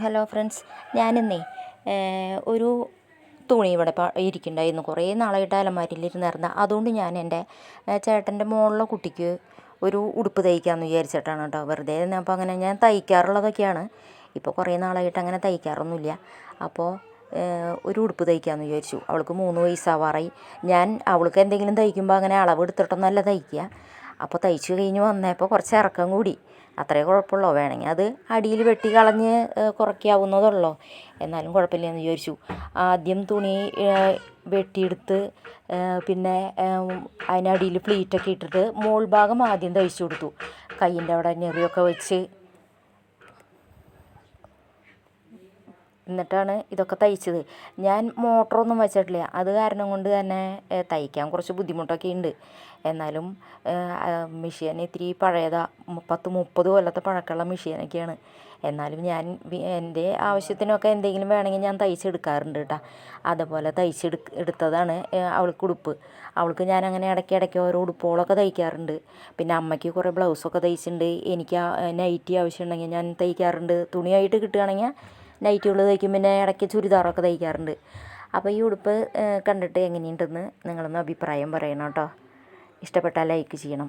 Hello friends ഞാനിന്നേ ഒരു തുണി ഇവിടെ ഇരിക്കുന്നുണ്ടായിരുന്നു. കുറേ നാളായിട്ട് അലമാരിയിലിരുന്നായിരുന്നു അതുകൊണ്ട് ഞാൻ എന്റെ ചേട്ടന്റെ മുകളിലെ കുട്ടിക്ക് ഒരു ഉടുപ്പ് തയ്ക്കാമെന്ന് വിചാരിച്ചിട്ടാണ് കേട്ടോ. വെറുതെ അപ്പോൾ അങ്ങനെ ഞാൻ തയ്ക്കാറുള്ളതൊക്കെയാണ്. ഇപ്പോൾ കുറേ നാളായിട്ട് അങ്ങനെ തയ്ക്കാറൊന്നുമില്ല. അപ്പോൾ ഒരു ഉടുപ്പ് തയ്ക്കാമെന്ന് വിചാരിച്ചു. അവൾക്ക് മൂന്ന് വയസ്സാവാറായി. ഞാൻ അവൾക്ക് എന്തെങ്കിലും തയ്ക്കുമ്പോൾ അങ്ങനെ അളവ് എടുത്തിട്ടൊന്നല്ല തയ്ക്കുക. അപ്പോൾ തയ്ച്ചു കഴിഞ്ഞ് വന്നപ്പോൾ കുറച്ച് ഇറക്കം കൂടി. അത്രേ കുഴപ്പമുള്ളൂ. വേണമെങ്കിൽ അത് അടിയിൽ വെട്ടി കളഞ്ഞ് കുറയ്ക്കാവുന്നതുള്ളോ. എന്നാലും കുഴപ്പമില്ലെന്ന് വിചാരിച്ചു. ആദ്യം തുണി വെട്ടിയെടുത്ത് പിന്നെ അതിനടിയിൽ പ്ലീറ്റൊക്കെ ഇട്ടിട്ട് മോൾ ഭാഗം ആദ്യം തയ്ച്ചു കൊടുത്തു. കയ്യിന്റെ അവിടെ ഞെറിയൊക്കെ വെച്ച് എന്നിട്ടാണ് ഇതൊക്കെ തയ്ച്ചത്. ഞാൻ മോട്ടറൊന്നും വെച്ചിട്ടില്ല. അത് കാരണം കൊണ്ട് തന്നെ തയ്ക്കാൻ കുറച്ച് ബുദ്ധിമുട്ടൊക്കെ ഉണ്ട് എന്നാലും മെഷീൻ ഇത്തിരി പഴയതാ. പത്ത് മുപ്പത് കൊല്ലത്തെ പഴക്കമുള്ള മെഷീനൊക്കെയാണ്. എന്നാലും ഞാൻ എന്റെ ആവശ്യത്തിനൊക്കെ എന്തെങ്കിലും വേണമെങ്കിൽ ഞാൻ തയ്ച്ചെടുക്കാറുണ്ട് കേട്ടോ അതുപോലെ തയ്ച്ചെടു എടുത്തതാണ് അവൾക്ക് ഉടുപ്പ്. അവൾക്ക് ഞാൻ അങ്ങനെ ഇടയ്ക്ക് ഇടയ്ക്ക് ഓരോ ഉടുപ്പുകളൊക്കെ തയ്ക്കാറുണ്ട്. പിന്നെ അമ്മയ്ക്ക് കുറേ ബ്ലൗസൊക്കെ തയ്ച്ചിട്ടുണ്ട്. എനിക്ക് നൈറ്റി ആവശ്യമുണ്ടെങ്കിൽ ഞാൻ തയ്ക്കാറുണ്ട്. തുണിയായിട്ട് കിട്ടുകയാണെങ്കിൽ നൈറ്റികൾ തയ്ക്കും പിന്നെ ഇടയ്ക്ക് ചുരിദാറൊക്കെ തയ്ക്കാറുണ്ട്. അപ്പോൾ ഈ ഉടുപ്പ് കണ്ടിട്ട് എങ്ങനെയുണ്ടെന്ന് നിങ്ങളൊന്ന് അഭിപ്രായം പറയണം കേട്ടോ. ഇഷ്ടപ്പെട്ടാൽ ലൈക്ക് ചെയ്യണം.